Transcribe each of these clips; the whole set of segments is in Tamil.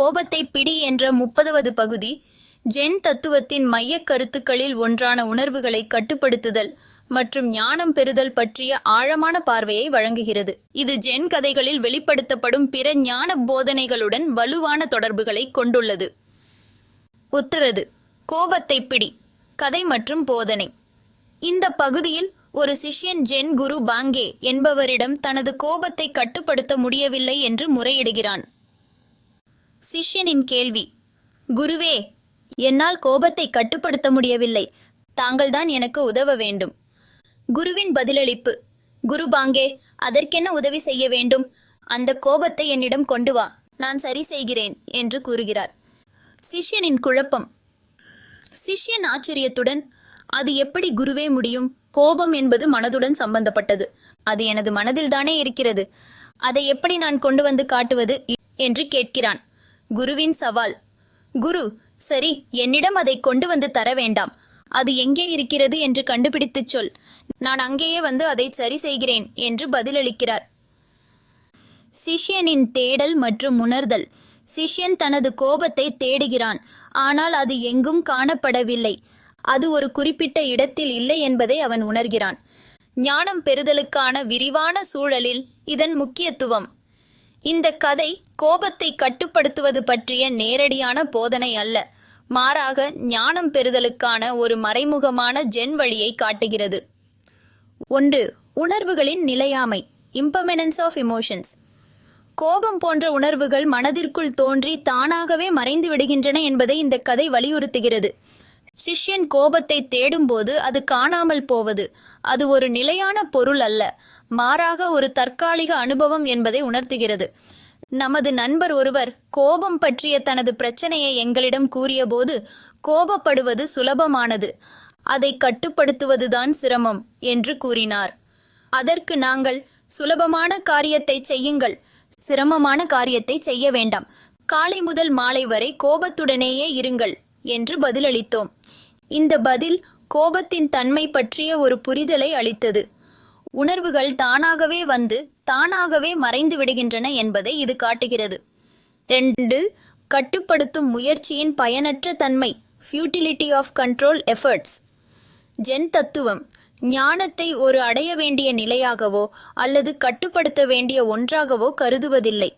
கோபத்தை பிடி என்ற முப்பதாவது பகுதி ஜென் தத்துவத்தின் மையக் கருத்துக்களில் ஒன்றான உணர்வுகளை கட்டுப்படுத்துதல் மற்றும் ஞானம் பெறுதல் பற்றிய ஆழமான பார்வையை வழங்குகிறது. இது ஜென் கதைகளில் வெளிப்படுத்தப்படும் பிற ஞான போதனைகளுடன் வலுவான தொடர்புகளை கொண்டுள்ளது. உத்தரது கோபத்தை பிடி கதை மற்றும் போதனை. இந்த பகுதியில் ஒரு சிஷ்யன் ஜென் குரு பாங்கே என்பவரிடம் தனது கோபத்தை கட்டுப்படுத்த முடியவில்லை என்று முறையிடுகிறான். சிஷ்யனின் கேள்வி. குருவே என்னால் கோபத்தை கட்டுப்படுத்த முடியவில்லை. தாங்கள்தான் எனக்கு உதவ வேண்டும். குருவின் பதிலளிப்பு. குரு பாங்கே அதற்கென்ன உதவி செய்ய வேண்டும்? அந்த கோபத்தை என்னிடம் கொண்டு வா. நான் சரி செய்கிறேன் என்று கூறுகிறார். சிஷ்யனின் குழப்பம். சிஷ்யன் ஆச்சரியத்துடன் அது எப்படி குருவே முடியும்? கோபம் என்பது மனதுடன் சம்பந்தப்பட்டது. அது எனது மனதில்தானே இருக்கிறது. அதை எப்படி நான் கொண்டு வந்து காட்டுவது? என்று கேட்கிறான். குருவின் சவால். குரு சரி என்னிடம் அதை கொண்டு வந்து தர வேண்டாம். அது எங்கே இருக்கிறது என்று கண்டுபிடித்துச் சொல். நான் அங்கேயே வந்து அதை சரி செய்கிறேன் என்று பதிலளிக்கிறார். சிஷ்யனின் தேடல் மற்றும் உணர்தல். சிஷ்யன் தனது கோபத்தை தேடுகிறான். ஆனால் அது எங்கும் காணப்படவில்லை. அது ஒரு குறிப்பிட்ட இடத்தில் இல்லை என்பதை அவன் உணர்கிறான். ஞானம் பெறுதலுக்கான விரிவான சூழலில் இதன் முக்கியத்துவம். இந்த கதை கோபத்தை கட்டுப்படுத்துவது பற்றிய நேரடியான போதனை அல்ல. மாறாக ஞானம் பெறுதலுக்கான ஒரு மறைமுகமான ஜென் வழியை காட்டுகிறது. ஒன்று உணர்வுகளின் நிலையாமை இம்பர்மனன்ஸ் ஆஃப் இமோஷன்ஸ் கோபம் போன்ற உணர்வுகள் மனதிற்குள் தோன்றி தானாகவே மறைந்து விடுகின்றன என்பதை இந்த கதை வலியுறுத்துகிறது. சிஷ்யன் கோபத்தை தேடும்போது அது காணாமல் போவது அது ஒரு நிலையான பொருள் அல்ல. மாறாக ஒரு தற்காலிக அனுபவம் என்பதை உணர்த்துகிறது. நமது நண்பர் ஒருவர் கோபம் பற்றிய தனது பிரச்சனையை எங்களிடம் கூறியபோது கோபப்படுவது சுலபமானது. அதை கட்டுப்படுத்துவதுதான் சிரமம் என்று கூறினார். அதற்கு நாங்கள் சுலபமான காரியத்தை செய்யுங்கள். சிரமமான காரியத்தை செய்ய வேண்டாம். காலை முதல் மாலை வரை கோபத்துடனேயே இருங்கள் என்று பதிலளித்தோம். இந்த பதில் கோபத்தின் தன்மை பற்றிய ஒரு புரிதலை அளித்தது. உணர்வுகள் தானாகவே வந்து தானாகவே மறைந்து விடுகின்றன என்பதை இது காட்டுகிறது. ரெண்டு கட்டுப்படுத்தும் முயற்சியின் பயனற்ற தன்மை futility of control efforts Zen தத்துவம் ஞானத்தை ஒரு அடைய வேண்டிய நிலையாகவோ அல்லது கட்டுப்படுத்த வேண்டிய ஒன்றாகவோ கருதுவதில்லை.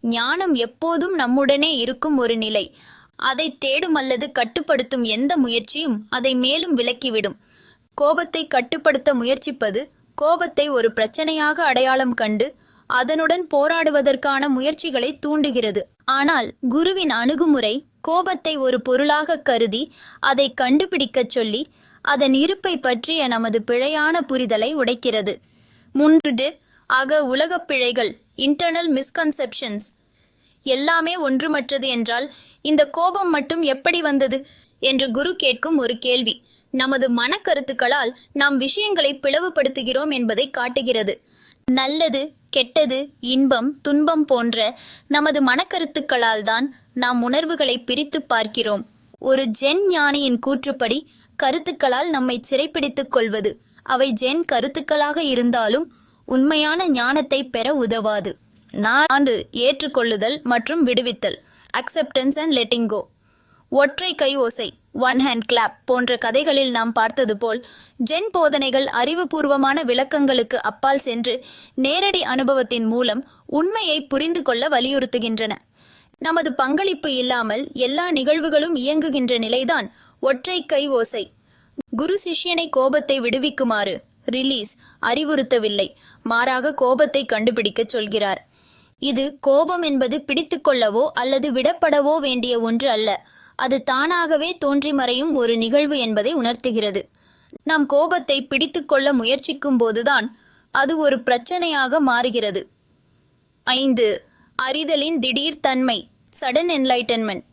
ஞானம் எப்போதும் நம்முடனே இருக்கும் ஒரு நிலை. அதை தேடும் அல்லது கட்டுப்படுத்தும் எந்த முயற்சியும் அதை மேலும் விலக்கிவிடும். கோபத்தை கட்டுப்படுத்த முயற்சிப்பது கோபத்தை ஒரு பிரச்சனையாக அடையாளம் கண்டு அதனுடன் போராடுவதற்கான முயற்சிகளை தூண்டுகிறது. ஆனால் குருவின் அணுகுமுறை கோபத்தை ஒரு பொருளாக கருதி அதை கண்டுபிடிக்கச் சொல்லி அதன் இருப்பை பற்றிய நமது பிழையான புரிதலை உடைக்கிறது. மூன்று அக உலகப் பிழைகள் இன்டர்னல் மிஸ்கன்செப்ஷன்ஸ் எல்லாமே ஒன்றுமற்றது என்றால் இந்த கோபம் மட்டும் எப்படி வந்தது? என்று குரு கேட்கும் ஒரு கேள்வி. நமது மனக்கருத்துக்களால் நாம் விஷயங்களை பிளவுபடுத்துகிறோம் என்பதை காட்டுகிறது. நல்லது கெட்டது இன்பம் துன்பம் போன்ற நமது மனக்கருத்துக்களால் தான் நாம் உணர்வுகளை பிரித்து பார்க்கிறோம். ஒரு ஜென் ஞானியின் கூற்றுப்படி கருத்துக்களால் நம்மை சிறைப்பிடித்துக் கொள்வது அவை ஜென் கருத்துக்களாக இருந்தாலும் உண்மையான ஞானத்தை பெற உதவாது. நான்கு ஏற்றுக்கொள்ளுதல் மற்றும் விடுவித்தல் அக்செப்டன்ஸ் அண்ட் லெட்டிங் கோ ஒற்றை கை ஓசை ஒன் ஹேண்ட் கிளாப் போன்ற கதைகளில் நாம் பார்த்தது போல் ஜென் போதனைகள் அறிவுபூர்வமான விளக்கங்களுக்கு அப்பால் சென்று நேரடி அனுபவத்தின் மூலம் உண்மையை புரிந்து கொள்ள வலியுறுத்துகின்றன. நமது பங்களிப்பு இல்லாமல் எல்லா நிகழ்வுகளும் இயங்குகின்ற நிலைதான் ஒற்றை கை ஓசை. குரு சிஷ்யனை கோபத்தை விடுவிக்குமாறு ரிலீஸ் அறிவுறுத்தவில்லை. மாறாக கோபத்தை கண்டுபிடிக்கச் சொல்கிறார். இது கோபம் என்பது பிடித்துக்கொள்ளவோ அல்லது விடப்படவோ வேண்டிய ஒன்று அல்ல. அது தானாகவே தோன்றி மறையும் ஒரு நிகழ்வு என்பதை உணர்த்துகிறது. நாம் கோபத்தை பிடித்துக்கொள்ள முயற்சிக்கும் போதுதான் அது ஒரு பிரச்சனையாக மாறுகிறது. ஐந்து. அறிதலின் திடீர் தன்மை சடன் என்லைட்டன்மெண்ட்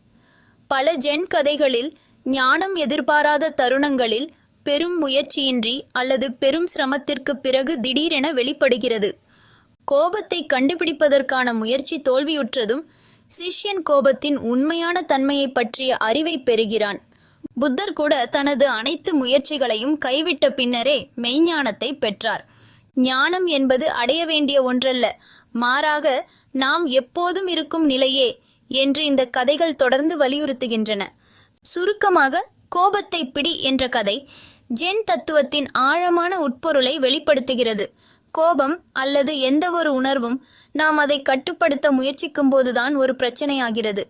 பல ஜென் கதைகளில் ஞானம் எதிர்பாராத தருணங்களில் பெரும் முயற்சியின்றி அல்லது பெரும் சிரமத்திற்கு பிறகு திடீரென வெளிப்படுகிறது. கோபத்தை கண்டுபிடிப்பதற்கான முயற்சி தோல்வியுற்றதும் சிஷ்யன் கோபத்தின் உண்மையான தன்மையை பற்றிய அறிவை பெறுகிறான். புத்தர் கூட தனது அனைத்து முயற்சிகளையும் கைவிட்ட பின்னரே மெய்ஞானத்தை பெற்றார். ஞானம் என்பது அடைய வேண்டிய ஒன்றல்ல. மாறாக நாம் எப்போதும் இருக்கும் நிலையே என்று இந்த கதைகள் தொடர்ந்து வலியுறுத்துகின்றன. சுருக்கமாக கோபத்தை பிடி என்ற கதை ஜென் தத்துவத்தின் ஆழமான உட்பொருளை வெளிப்படுத்துகிறது. கோபம் அல்லது எந்த ஒரு உணர்வும் நாம் அதை கட்டுப்படுத்த முயற்சிக்கும் போதுதான் ஒரு பிரச்சனையாகிறது.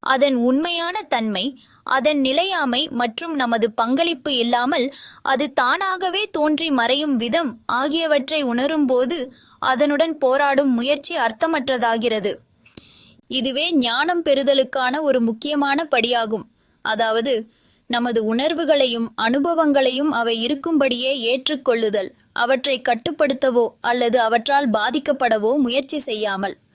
அதன் உண்மையான தன்மை அதன் நிலையாமை மற்றும் நமது பங்களிப்பு இல்லாமல் அது தானாகவே தோன்றி மறையும் விதம் ஆகியவற்றை உணரும்போது அதனுடன் போராடும் முயற்சி அர்த்தமற்றதாகிறது. இதுவே ஞானம் பெறுதலுக்கான ஒரு முக்கியமான படியாகும். அதாவது நமது உணர்வுகளையும் அனுபவங்களையும் அவை இருக்கும்படியே ஏற்றுக்கொள்ளுதல். அவற்றை கட்டுப்படுத்தவோ அல்லது அவற்றால் பாதிக்கப்படவோ முயற்சி செய்யாமல்